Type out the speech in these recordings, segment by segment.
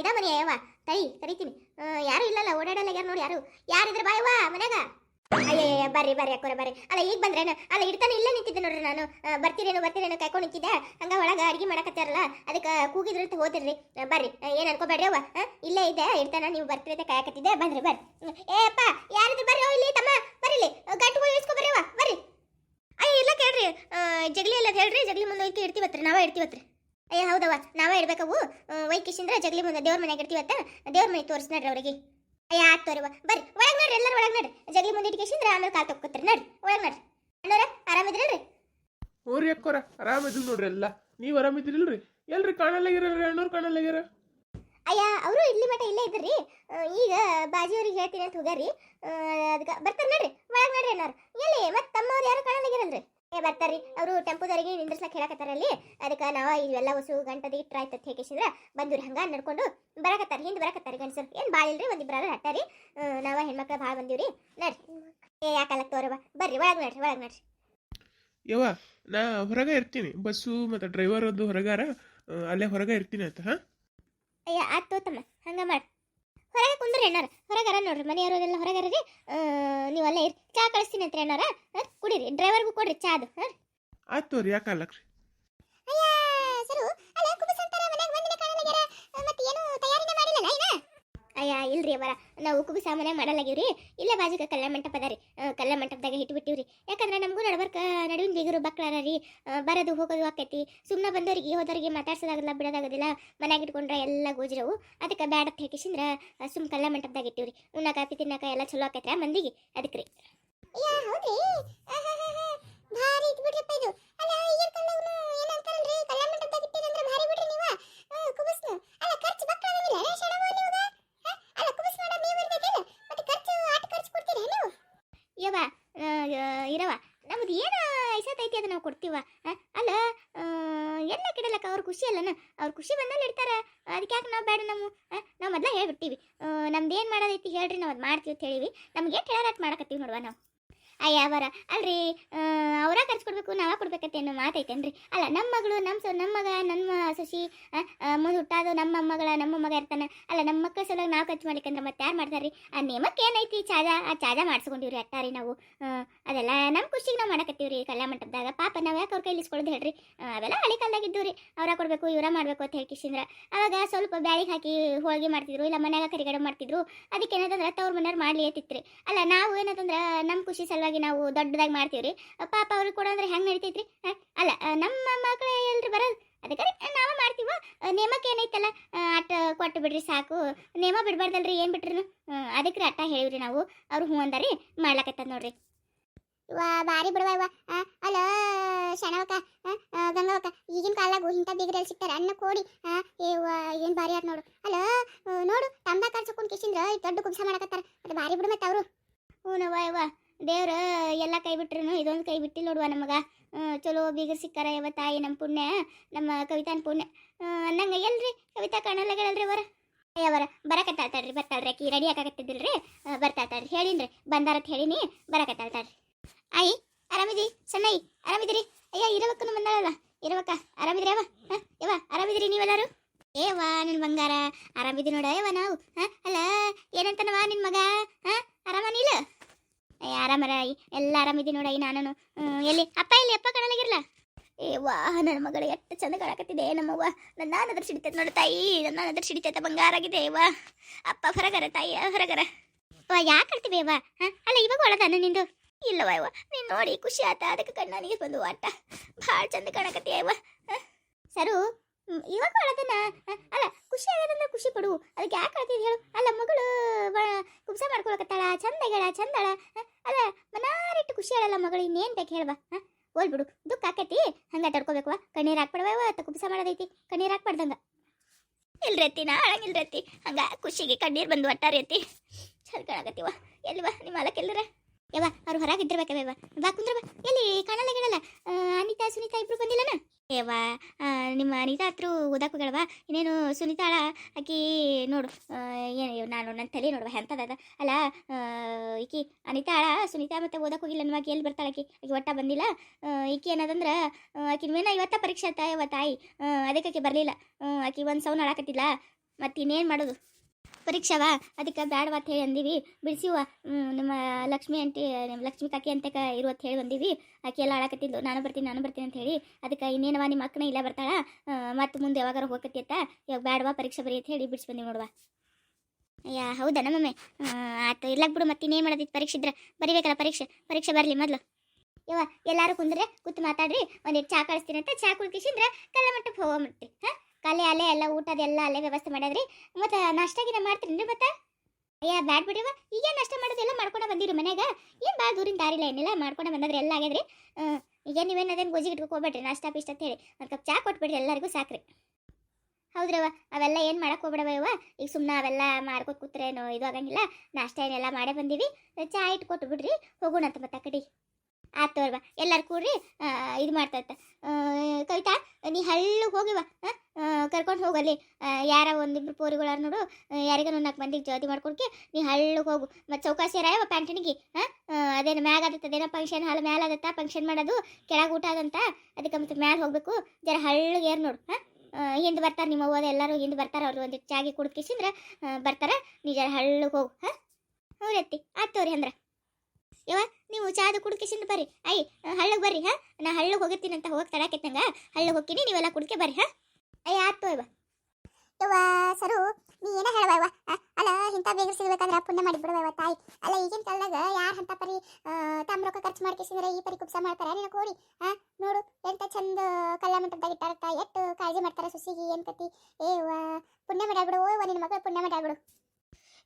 ಇದ ಮನೆ ಯವ್ವ. ತಡಿ, ಕರಿತೀನಿ. ಯಾರು ಇಲ್ಲಲ್ಲ, ಓಡಾಡಲ್ಲ ಯಾರು ನೋಡಿ ಯಾರು? ಯಾರಿದ್ರೆ ಬಾಯವ್ವ ಮನ್ಯಾಗ. ಅಯ್ಯ ಬರ್ರಿ ಬರ್ರಿ ಅಕ್ಕೋರ, ಬರ್ರಿ. ಅಲ್ಲ, ಈಗ ಬಂದ್ರೇನು ಅಲ್ಲ, ಇಡ್ತಾನೆ ಇಲ್ಲೇ ನಿಂತಿದ್ದೆ ನೋಡ್ರಿ ನಾನು. ಬರ್ತೀರೇನು ಬರ್ತೀರೇನು ಕಾಯ್ಕೊಂಡು ನಿಂತಿದ್ದೆ ಹಂಗ ಒಳಗ ಅಡಿಗೆ ಮಾಡಕತ್ತಾರಲ್ಲ, ಅದಕ್ಕೆ ಕೂಗಿದ್ರು ಅಂತ ಹೋದಿರ್ರಿ ಬರ್ರಿ. ಏನು ಅನ್ಕೋಬೇಡ್ರಿ ಅವ್ವ ಇಲ್ಲೇ ಇದೆ ಇಡ್ತಾನ, ನೀವು ಬರ್ತೀರಿ ಅಂತ ಕಾಯಕತ್ತಿದ್ದೆ. ಬಂದ್ರಿ, ಬರ್ರಿ. ಏ, ಅಪ್ಪ, ಯಾರಿದ್ರು ಬರ್ರಿ ಇಲ್ಲಿ ತಮ್ಮ, ಬರ್ರಿ ಗಂಟುಗಳು ಇಸ್ಕೊ ಬರ್ರಿ ಬರ್ರಿ. ಅಯ್ಯ, ಇಲ್ಲ ಕೇಳ್ರಿ. ಜಗಲಿ ಎಲ್ಲ ಹೇಳ್ರಿ, ಜಗಲಿ ಮುಂದೆ ಇಡ್ತೀವತ್ರಿ, ನಾವೇ ಇಡ್ತೀವತ್ರಿ. ಅಯ್ಯ ಹೌದವ್ವ. ನಾವೇ ಇಡ್ಬೇಕವು ವೈಕಿಶಿಂದ್ರ ಜಗಲಿ ಮುಂದೆ ದೇವ್ರ ಮನೆಗೆ ಇಡ್ತೀವತ್ತ ದೇವ್ರ ಮನೆ ತೋರಿಸ್ ನಡ್ರಿ ಅವ್ರಿಗೆ. ಅಯ್ಯ ಆತ್ ತೋರಿವ ಬರ್ರಿ ಒಳಗೆ ನಡ್ರಿ ಎಲ್ಲರೂ ಒಳಗೆ ನೋಡ್ರಿ. ಜಗಲಿ ಮುಂದೆ ಇಟ್ಕೇಶಿಂದ್ರ ಆಮೇಲೆ ಕಾಲ್ ತಕ್ಕೊತ್ರಿ. ನಡ್ರಿ ಒಳಗ್ ನಡ್ರಿ. ಅಣ್ಣವ್ರ ಆರಾಮಿದ್ರಲ್ರಿ? ಓರಿ ಅಕ್ಕೋರ ಆರಾಮಿದ್ರು ನೋಡ್ರಿ ಎಲ್ಲ. ನೀವು ಆರಾಮಿದ್ರಿಲ್ರಿ ಎಲ್ರಿ ಕಾಣಲ್ಲಾಗಿರಲ್ರಿ ಅಣ್ಣವ್ರು ಕಾಣಲ್ಲಾಗಿರ ಅಯ್ಯ ಅವರು ಇಲ್ಲಿ ಮಠ ಇಲ್ಲೇ ಇದ್ರಿ. ಈಗ ಬಾಜಿಯವ್ರಿಗೆ ಹೇಳ್ತೀನಿ ಅಂತ ಹೋಗ್ಯಾರಿ ಅದಕ್ಕೆ ಬರ್ತಾರೆ ನೋಡ್ರಿ ಒಳಗೆ ನೋಡ್ರಿ ಅಣ್ಣವ್ರು. ಎಲ್ಲಿ ಮತ್ತೆ ತಮ್ಮವ್ರು ಯಾರು ಕಾಣಲಾಗಿರಲ್ರಿ ಏ ಬರ್ತಾರ್ರಿ. ಅವರು ಟೆಂಪೋದವರಿಗೆ ನಿಂದ್ರಸ್ಲಕ್ಕೆ ಹೇಳಕತ್ತಾರ ಅಲ್ಲಿ. ಅದಕ್ಕೆ ನಾವು ಇವೆಲ್ಲ ಹೊಸ ಗಂಟದ ಇಟ್ರ ಆಯ್ತು ಅಂತ ಹೇಗಿಸಿದ್ರ ಬಂದಿವ್ರಿ ಹಂಗ ನಡ್ಕೊಂಡು ಬರಕತ್ತಾರ ಹಿಂದೆ ಬರಕತ್ತಾರ ಗಂಡಸರು. ಏನು ಭಾಳ ಇಲ್ರಿ ಒಂದಿಬ್ರಾರ ಹಟ್ಟಾರಿ? ನಾವ ಹೆಣ್ಮಕ್ಳು ಭಾಳ ಬಂದಿವ್ರಿ. ನಡ್ರಿ. ಏ ಯಾಕಲ್ಲ ತೋರವ ಬರ್ರಿ ಒಳಗೆ ನಡ್ರಿ ಒಳಗೆ ನಡ್ರಿ. ಯವ್ವ ನಾ ಹೊರಗೆ ಇರ್ತೀನಿ. ಬಸ್ಸು ಮತ್ತು ಡ್ರೈವರ್ ಅದು ಹೊರಗಾರ ಅಲ್ಲೇ ಹೊರಗೆ ಇರ್ತೀನಿ ಅಂತ ಹಾಂ? ಅಯ್ಯ ಆಯ್ತು ತೋತಮ್ಮ. ಹಂಗ ಮಾಡಿ. ಹೊರಗೆ ಕುಂದ್ರಿ ಅಣ್ಣಾರ ಹೊರಗಾರ ನೋಡ್ರಿ ಮನೆಯವರೆಲ್ಲ ಹೊರಗಾರ ರೀ ನೀವು ಅಲ್ಲೇ ಇರ್. ಚಾ ಕಳಿಸ್ತೀನಿ ಅಂತ ಅಣ್ಣಾರ ಕುಡಿರಿ. ಡ್ರೈವರ್ಗೂ ಕೊಡ್ರಿ ಚಾ ಅದು. ಆಯ್ತು ಯಾಕೆ ಯಾಕಲ್ಲಕ್ರಿ ಅಯ್ಯ ಸರು ಅಲ್ಲ ಕುಬಸ್ ಅಂತಾರ ಮನ್ಯಾಗ ಬಂದಿನ ಕಾಣಲಾಗ್ಯಾರ ಮತ್ತೆ ಏನು ತಯಾರಿನ ಮಾಡಿಲ್ಲಲ್ಲ ಇನ್ನ ಅಯ್ಯ, ಇಲ್ರಿ ಅವರ ನಾವು ಕುಬು ಸಾಮಾನ್ಯ ಮಾಡಲಾಗಿವ್ರಿ ಇಲ್ಲೇ ಬಾಜುಕ ಕಲ್ಯಾಣ ಅದ ರೀ ಕಲ್ಯಾಣ ಮಂಟಪದಾಗ ಇಟ್ಟು ಬಿಟ್ಟಿವ್ರಿ ಯಾಕಂದ್ರೆ ನಮಗೂ ನಡ್ಬರ್ಕ, ನಡುವಿನ ಬೀಗರು ಬಕ್ಳಾರ ರೀ ಬರದು ಹೋಗೋದು ಆಕೈತಿ. ಸುಮ್ಮನೆ ಬಂದವರಿಗೆ, ಹೋದವರಿಗೆ ಮಾತಾಡ್ಸೋದಾಗಲ್ಲ, ಬಿಡೋದಾಗೋದಿಲ್ಲ. ಮನ್ಯಾಗ ಇಟ್ಕೊಂಡ್ರೆ ಎಲ್ಲ ಗೋಜಿರವು. ಅದಕ್ಕೆ ಬ್ಯಾಡ ಹೇಕಿಸಿಂದ್ರ ಸುಮ್ ಕಲ್ಯಾಣ ಮಂಟಪದಾಗ ಇಟ್ಟಿವ್ರಿ. ಉಣ್ಣಾಕ ಕಾಫಿ, ತಿನ್ನಾಕ ಎಲ್ಲ ಚಲೋ ಆಕೈತ್ರ ಮಂದಿಗೆ? ಅದಕ್ಕೆ ರೀ ಭಾರಿ ಇದ್. ಬಿಡ್ರಪ್ಪ ಇದು ಅಲ್ಲ ಈಗಿನ ಬಿಡ್ರಿ ನೀವ. ಅಲ್ಲ, ಖರ್ಚು ಬಕ್ಕಾಗಂಗಿಲ್ಲ ಶಣವ ನೀವಾಗ ಅಲ್ಲ ನೀವು ಮತ್ತೆ ಖರ್ಚು, ಆಟ ಖರ್ಚು ಕೊಡ್ತೀರಾ ನೀವು? ಯವ್ವ ಇರವ ನಮ್ದು ಏನು ಐಸತೈತಿ ಅದು ನಾವು ಕೊಡ್ತೀವ ಅಲ್ಲ ಎಲ್ಲ ಕಿಡಲಕ್ಕ ಅವ್ರ ಖುಷಿ ಅಲ್ಲನ? ಅವ್ರ ಖುಷಿ ಬಂದಲ್ಲಿ ಇಡ್ತಾರೆ. ಅದಕ್ಕೆ ಯಾಕೆ ನಾವು ಬೇಡ ನಾವು ನಾವು ಮೊದಲ ಹೇಳ್ಬಿಡ್ತೀವಿ ನಮ್ದು ಏನು ಮಾಡೋದೈತಿ ಹೇಳ್ರಿ, ನಾವು ಅದು ಮಾಡ್ತೀವಿ ಅಂತ ಹೇಳಿವಿ. ನಮ್ಗೆ ಎಷ್ಟು ಹೇಳಾರ ಮಾಡಕತ್ತೀವಿ ನೋಡುವ ನಾವು? ಅಯ್ಯ, ಅವರ. ಅಲ್ರಿ ಅವರ ಖರ್ಚು ಕೊಡ್ಬೇಕು, ನಾವ ಕೊಡ್ಬೇಕತ್ತೆ ಅನ್ನೋ ಮಾತೈತೇನ್ರಿ ಅಲ್ಲ ನಮ್ಮ ಮಗಳು ನಮ್ಮ ಸೊ ನಮ್ಮ ಮಗ ನಮ್ಮ ಸೊಸಿ ಮುಂದೆ ಹುಟ್ಟಾದು ನಮ್ಮ ಮಗಳ, ನಮ್ಮ ಮಗ ಇರ್ತಾನ. ಅಲ್ಲ, ನಮ್ಮ ಮಕ್ಕಳ ಸಲುವಾಗಿ ನಾವು ಖರ್ಚು ಮಾಡ್ಲಿಕ್ಕಂದ್ರೆ ಮತ್ತೆ ಯಾರು ಮಾಡ್ತಾರ್ರಿ? ಆ ನೇಮಕ್ಕೆ ಏನೈತಿ ಚಾಜಾ ಆ ಚಾಜಾ ಮಾಡಿಸ್ಕೊಂಡಿವ್ರಿ ಅಟ್ಟಾರಿ ನಾವು. ಅದೆಲ್ಲ ನಮ್ಮ ಖುಷಿಗೆ ನಾವು ಮಾಡಕತ್ತೀವ್ರಿ ಕಲ್ಯಾಣ ಮಂಟಪದಾಗ. ಪಾಪ ನಾವು ಯಾಕೆ ಅವ್ರ ಕೈಲಿ ಇಸ್ಕೊಳ್ಳೋದು ಹೇಳ್ರಿ? ಅವೆಲ್ಲ ಹಳಿ ಕಾಲದಾಗ ಇದ್ದವ್ರಿ ಅವ್ರ ಕೊಡಬೇಕು, ಇವರ ಮಾಡಬೇಕು ಅಂತ ಹೇಳ್ಕಿಸಿಂದ್ರ ಅವಾಗ ಸ್ವಲ್ಪ ಬ್ಯಾಳಿಗೆ ಹಾಕಿ ಹೋಳಿಗೆ ಮಾಡ್ತಿದ್ರು, ಇಲ್ಲ ಮನ್ಯಾಗ ಕರಿಗಡೆ ಮಾಡ್ತಿದ್ರು. ಅದಕ್ಕೆ ಏನಂತಂದ್ರೆ ತವ್ರ ಮನೆಯವ್ರು ಮಾಡ್ಲಿ ಎತ್ತಿತ್ರಿ ಅಲ್ಲ, ನಾವು ಏನಂತಂದ್ರೆ ನಮ್ಮ ಖುಷಿ ಸಲುವಾಗಿ ನಾವು ದೊಡ್ಡದಾಗಿ ಮಾಡ್ತೀವ್ರಿ ಪಾಪ ಅವ್ರಿಗೆ ಕೂಡ ಹೆಂಗೆ ನಡಿತೈತ್ರಿ? ಅಲ್ಲ ನಮ್ಮ ಮಕ್ಕಳೇ ಎಲ್ರಿ ಬರಲ್ಲ ಅದಕ್ಕೆ ನಾವ ಮಾಡ್ತೀವ? ನೇಮಕ್ಕೆ ಏನೈತಲ್ಲ? ಆಟ ಅಟ್ಟ ಕೊಟ್ಟು ಬಿಡ್ರಿ ಸಾಕು. ನೇಮ ಬಿಡ್ಬಾರ್ದಲ್ರಿ ಏನು ಬಿಟ್ರು ಅದಕ್ಕೆ ಅಟ್ಟ ಹೇಳಿವ್ರಿ ನಾವು. ಅವ್ರು ಹ್ಞೂ ಅಂದಾರಿ ಮಾಡ್ಲಕತ್ತದ ನೋಡ್ರಿ. ವಾ ಬಾರಿ ಬಿಡುವ ಇವ ಅಲ್ಲ ಶಣವಕ ಗಂಗವಕ ಈಗಿನ ಕಾಲಾಗು ಇಂಥ ಬಿಗ್ರಲ್ಲಿ ಸಿಗ್ತಾರೆ. ಅನ್ನ ಕೋಡಿ ಏನು ಬಾರಿ ಆತ್ ನೋಡು. ಅಲ್ಲ ನೋಡು ತಂಬ ಕರ್ಸಕೊಂಡು ಕಿಶಿಂದ್ರ ದೊಡ್ಡ ಕುಂಸ ಮಾಡಕತ್ತಾರ. ಅದು ಬಾರಿ ಬಿಡು ಮತ್ತೆ ಅವರು. ಹ್ಞೂನವ್ವ ಯವ್ವ ದೇವ್ರ ಎಲ್ಲ ಕೈ ಬಿಟ್ರು ಇದೊಂದು ಕೈ ಬಿಟ್ಟಿಲ್ಲ ನೋಡುವ ನಮಗ. ಚಲೋ ಬೀಗರ್ ಸಿಕ್ಕಾರ ಯಾವ ತಾಯಿ ನಮ್ಮ ಪುಣ್ಯ, ನಮ್ಮ ಕವಿತಾನ್ ಪುಣ್ಯ. ನಂಗೆ ಎಲ್ರಿ ಕವಿತಾ ಕಾಣಲಾಗಲ್ರಿ ಅವರ? ಅವರ, ಬರಕತ್ತಾಳ್ತಾಳ್ರಿ, ಬರ್ತಾಳ್ರಿ ಆಕಿ ರೆಡಿ ಆಗಾಕತ್ತಿದ್ದಿಲ್ರಿ ಬರ್ತಾಳ್ತಾಳ್ರಿ, ಹೇಳಿನ್ರಿ ಬಂದಾರತ್ ಹೇಳಿನಿ, ಬರಕತ್ತಾಳ್ತಾಳ್ರಿ. ಆಯಿ ಆರಾಮಿದಿ ಸಣ್ಣಯಿ ಆರಾಮಿದಿರಿ ಅಯ್ಯ ಇರವಕ್ಕನು ಬಂದಾಳಲ್ಲ ಇರವಕ್ಕ ಆರಾಮಿದ್ರಿ ಅವ ಯವ್ವ ಆರಾಮಿದಿರಿ ನೀವೆಲ್ಲರೂ ಏವಾ ನನ್ನ ಬಂಗಾರ ಆರಾಮಿದಿ ನೋಡ ಯವ್ವ ನಾವು ಹ? ಅಲ್ಲ ಏನಂತನವ ನಿನ್ ಮಗ ಹ ಆರಾಮನಿಲ್ಲ ಏ ಆರಾಮರ ಆಯಿ ಎಲ್ಲ ಆರಾಮಿದಿ ನೋಡ ಈ ನಾನು ಎಲ್ಲಿ ಅಪ್ಪ ಎಲ್ಲಿ ಅಪ್ಪ ಕಾಣಲಾಗಿರ್ಲ ಏ ವಾ ನನ್ನ ಮಗಳು ಎಷ್ಟು ಚಂದ ಕಾಣಕತ್ತಿದೆ ನಮ್ಮವ್ವ ನನ್ನ ಅದ್ರ ಸಿಡಿತೈತೆ ನೋಡು ತಾಯಿ, ನನ್ನ ಅದ್ರ ಸಿಡಿತೈತೆ ಬಂಗಾರಾಗಿದೆ ವಾ ಅಪ್ಪ ಹೊರಗರ ತಾಯಿ ಹೊರಗರ ವಾ ಯಾಕೆ ಅಳ್ತೀವಿ ಅವ್ವ? ಅಲ್ಲ, ಇವಾಗ ಒಳದಾನ ನಿಂದು. ಇಲ್ಲವ ಇವ ನೀನು ನೋಡಿ ಖುಷಿ ಆತ, ಅದಕ್ಕೆ ಕಣ್ಣ ನೀರು ಬಂದು ಆಟ ಭಾಳ ಚಂದ ಕಾಣಕತ್ತಿ ಅವ್ವ. ಸರು ಇವಾಗ ಒಳದನ ಅಲ್ಲ, ಖುಷಿ ಆಗದನ್ನ ಖುಷಿ ಪಡು. ಅದಕ್ಕೆ ಯಾಕೆ ಅಳ್ತಿದ್ ಹೇಳು? ಅಲ್ಲ, ಮಗಳು ಕುಬ್ಸ ಮಾಡ್ಕೊಳಕತ್ತಾಳ ಚಂದ ಹೇಳ ಚಂದಳ ಅಲ್ಲ, ಮನಾರಿಟ್ಟು ಖುಷಿ ಆಳಲ್ಲ ಮಗಳು, ಇನ್ನೇನು ಬೇಕು ಹೇಳ್ವಾ, ಹ? ಹೋಲ್ ಬಿಡು ದುಃಖ ಆಕೈತಿ? ಹಂಗ ತಡ್ಕೋಬೇಕವ ಕಣ್ಣೀರ್ ಹಾಕ್ಬಿಡವ ಅತ್ತ ಕುಪ್ಸ ಮಾಡೋದೈತಿ. ಕಣ್ಣೀರು ಹಾಕ್ಬಾರ್ದಂಗ. ಇಲ್ರಿ ಅತ್ತಿ ನಾ ಅಳಂಗಿಲ್ರಿ ಅತ್ತಿ ಹಂಗ ಖುಷಿಗೆ ಕಣ್ಣೀರು ಬಂದು ಒಟ್ಟಾರೈತಿ ಅತ್ತಿ. ಚಂದ ಕಾಣಕತ್ತೀವ ಎಲ್ಲಿವ ನಿಮ್ಮ ಅಲಕ್ಕೆ ಎಲ್ಲರ ಯವ್ವ, ಅವ್ರು ಹೊರಗೆ ಇದ್ದಿರ್ಬೇಕವ ಯವ್ವ, ಬಾ ಕುಂದ್ರ ಬಾ. ಎಲ್ಲಿ, ಕಾಣಲ್ಲ ಗಿಡಲ್ಲ ಅನಿತಾ, ಸುನೀತಾ ಇಬ್ರು ಬಂದಿಲ್ಲನ? ಏವಾ ನಿಮ್ಮ ಅನಿತಾ ಹತ್ರ ಓದಾಕ್ ಹೋಗ್ಯಾಳವ ಇನ್ನೇನು ಸುನೀತಾಳ ಆಕಿ, ನೋಡು ಏನು ನಾನು ನನ್ನ ತಲೆ ನೋಡುವ ಎಂಥದ ಅಲ್ಲ ಈಕಿ ಅನಿತಾಳ ಸುನೀತಾ ಮತ್ತೆ ಓದಕ್ಕೆ ಹೋಗಿಲ್ಲ ನಮ್ಮ ಆಕಿ ಎಲ್ಲಿ ಬರ್ತಾಳೆ ಆಕಿ? ಆಕಿ ಒಟ್ಟ ಬಂದಿಲ್ಲ. ಈಕಿ ಏನದಂದ್ರೆ ಆಕಿ ಮೇನ ಇವತ್ತ ಪರೀಕ್ಷೆ ಆತ, ಯವ್ವ ತಾಯಿ. ಅದಕ್ಕೆ ಆಕಿ ಬರಲಿಲ್ಲ. ಆಕಿ ಒಂದು ಸೌನ್ ಆಡಾಕತ್ತಿಲ್ಲ ಮತ್ತೆ ಇನ್ನೇನು ಮಾಡೋದು? ಪರೀಕ್ಷಾವ? ಅದಕ್ಕೆ ಬ್ಯಾಡವ ಅಂತ ಹೇಳಿ ಅಂದೀವಿ. ಬಿಡಿಸಿವ ನಮ್ಮ ಲಕ್ಷ್ಮಿ ಆಂಟಿ, ನಿಮ್ಮ ಲಕ್ಷ್ಮಿ ಕಾಕಿ ಅಂತ ಇರುವತ್ತು ಹೇಳಿ ಬಂದೀವಿ. ಆಕೆ ಎಲ್ಲ ಆಡಕತ್ತಿದ್ದು ನಾನು ಬರ್ತೀನಿ ನಾನು ಬರ್ತೀನಿ ಅಂತ ಹೇಳಿ. ಅದಕ್ಕೆ ಇನ್ನೇನವ ನಿಮ್ಮ ಅಕ್ಕನ ಇಲ್ಲ ಬರ್ತಾಳ? ಮತ್ತು ಮುಂದೆ ಯಾವಾಗಾರ ಹೋಗಕತ್ತಿ ಅಂತ. ಇವಾಗ ಬೇಡವಾ ಪರೀಕ್ಷೆ ಬರೀ ಅಂತ ಹೇಳಿ ಬಿಡಿಸಿ ಬಂದೀವಿ ನೋಡುವ. ಅಯ್ಯ ಹೌದಾ ನಮ್ಮಮ್ಮೆ ಆತ ಇರ್ಲಾಕ್ ಬಿಡು ಮತ್ತೆ ಇನ್ನೇನು ಮಾಡೋದಿತ್ತು ಪರೀಕ್ಷೆ ಇದ್ರೆ. ಬರಿಬೇಕಲ್ಲ ಪರೀಕ್ಷೆ. ಪರೀಕ್ಷೆ ಬರಲಿ ಮೊದಲು. ಇವ ಎಲ್ಲರೂ ಕುಂದ್ರೆ, ಕೂತು ಮಾತಾಡ್ರಿ. ಒಂದೇ ಚಾ ಕಳಿಸ್ತೀನಿ ಅಂತ. ಚಾ ಕುಡ್ಕಿಸಿದ್ರೆ ಕಲ್ಲ ಮಟ್ಟಕ್ಕೆ ಹೋಗೋ ಹಾಂ ಕಲೆ ಅಲ್ಲೇ ಎಲ್ಲ ಊಟದೆಲ್ಲ ಅಲ್ಲೇ ವ್ಯವಸ್ಥೆ ಮಾಡ್ಯಾದ್ರಿ ಮತ್ತೆ ನಾಷ್ಟಾಗಿನ ಮಾಡ್ತೀರಿ ಮತ್ತೆ ಅಯ್ಯ ಬ್ಯಾಡ್ ಬಿಡಿವ ಈಗೇನು ನಾಷ್ಟ ಮಾಡೋದೆಲ್ಲ ಮಾಡ್ಕೊಂಡು ಬಂದಿರು ಮನ್ಯಾಗ? ಏನು ಭಾಳ ದೂರಿನ ದಾರಿಲ್ಲ ಏನಿಲ್ಲ, ಮಾಡ್ಕೊಂಡು ಬಂದದ್ರಿ ಎಲ್ಲ ಆಗ್ಯದ್ರಿ. ಈಗ ನೀವೇನು ಅದೇನು ಗೋಜಿಗೆ ಹೋಗ್ಬೇಡ್ರಿ, ನಾಷ್ಟ ಪಿಷ್ಟ ಅಂತ ಹೇಳಿ ಒಂದು ಕಪ್ ಚಾ ಕೊಟ್ಬಿಡ್ರಿ ಎಲ್ಲರಿಗೂ ಸಾಕ್ರಿ. ಹೌದ್ರವ ಅವೆಲ್ಲ ಏನು ಮಾಡಕ್ಕೆ ಹೋಗ್ಬಿಡವ ಇವ ಈಗ ಸುಮ್ಮನೆ ಅವೆಲ್ಲ ಮಾಡ್ಕೊತ ಕೂತ್ರೇನು ಇದು ಆಗಂಗಿಲ್ಲ. ನಾಷ್ಟ ಏನೆಲ್ಲ ಮಾಡೇ ಬಂದೀವಿ. ಚಾ ಇಟ್ಟು ಕೊಟ್ಟು ಬಿಡ್ರಿ ಹೋಗೋಣ ಅಂತ ಮತ್ತೆ ಕಡೆ. ಆತ್ ತೋರ್ವ. ಎಲ್ಲರೂ ಕೂಡ್ರಿ ಇದು ಮಾಡ್ತಾ ಕವಿತಾ, ನೀ ಹಳ್ಳಿಗೆ ಹೋಗಿವ ಕರ್ಕೊಂಡು ಹೋಗಲ್ಲಿ. ಯಾರ ಒಂದಿಬ್ರು ಪೋರಿಗಳ ನೋಡು ಯಾರಿಗಾನ ಒಂದು ನಾಲ್ಕು ಮಂದಿಗೆ ಜೋತಿ ಮಾಡ್ಕೊಡ್ಕೆ ನೀ ಹಳ್ಳಿಗೆ ಹೋಗು. ಮತ್ತು ಚೌಕಾಸಿ ರಾಯವ ಪ್ಯಾಂಟಣಿಗೆ ಹಾಂ ಅದೇನು ಮ್ಯಾಗ ಆದತ್ತ ಅದೇನೋ ಫಂಕ್ಷನ್ ಹಾಲ್ ಮ್ಯಾಲ ಆದತ್ತ ಫಂಕ್ಷನ್ ಮಾಡೋದು, ಕೆಳಗೆ ಊಟ ಆದಂತ, ಅದಕ್ಕೆ ಮತ್ತೆ ಮ್ಯಾಲ ಹೋಗ್ಬೇಕು. ಜರ ಹಳ್ಳಿಗೆ ಏರ್ ನೋಡು ಹಾಂ ಹಿಂದೆ ಬರ್ತಾರೆ ನಿಮ್ಮ ಓದ ಎಲ್ಲರೂ ಹಿಂದೆ ಬರ್ತಾರೆ, ಅವ್ರು ಒಂದು ಚಾಗಿ ಕುಡ್ಕಿಸಿದ್ರೆ ಬರ್ತಾರೆ, ನೀ ಜರ ಹಳ್ಳಿಗೆ ಹೋಗು, ಹಾಂ? ಹೌದತ್ತಿ ಆತ್ತವ್ರಿ ಅಂದ್ರೆ. ಯವ್ವ ನೀವು ಚಾದು ಕುಡ್ಕಿಸಿಂದ ಬರ್ರಿ. ಐ ಹಳ್ಳಗೆ ಬರ್ರಿ ಹಾ? ನಾ ಹಳ್ಳಗೆ ಹೋಗಿರ್ತೀನಿ ಅಂತ ಹೋಗಿ ತಡಾಕೆತ್ತಂಗ ಹಳ್ಳಗೆ ಹೋಗ್ತೀನಿ ನೀವೆಲ್ಲ ಕುಡ್ಕೆ ಬರ್ರಿ ಹಾ? ಅಯ್ಯ ಆಯ್ತು ಇವ ಇವ ಸರು ನೀ ಏನ ಹೇಳವ ಇವ ಅಲ್ಲ ಇಂಥ ಬೇಗ ಸಿಗ್ಬೇಕಂದ್ರ ಪುಣ್ಯ ಮಾಡಿ ಬಿಡುವ ಇವ ತಾಯಿ. ಅಲ್ಲ ಈಗಿನ ಕಾಲದಾಗ ಯಾರು ಅಂತ ಪರಿ ತಮ್ಮ ರೊಕ್ಕ ಖರ್ಚು ಮಾಡ್ಕಿಸಿದ್ರೆ ಈ ಪರಿ ಕುಪ್ಸ ಮಾಡ್ತಾರ ನಿನ್ನ ಕೋಡಿ ಹಾ ನೋಡು ಎಂತ ಚಂದ ಕಲ್ಲ ಮಂಟಪದಾಗ ಇಟ್ಟಾರತ್ತ ಎಷ್ಟು ಕಾಳಜಿ ಮಾಡ್ತಾರೆ ಸುಸಿಗೆ ಏನ್ ಕತಿ? ಏವ ಪುಣ್ಯ ಮಾಡ್ಯಾಬಿಡು ಓ ನಿನ್ನ ಮಗಳು ಪುಣ್ಯ ಮಾಡ್ಯಾಬಿಡು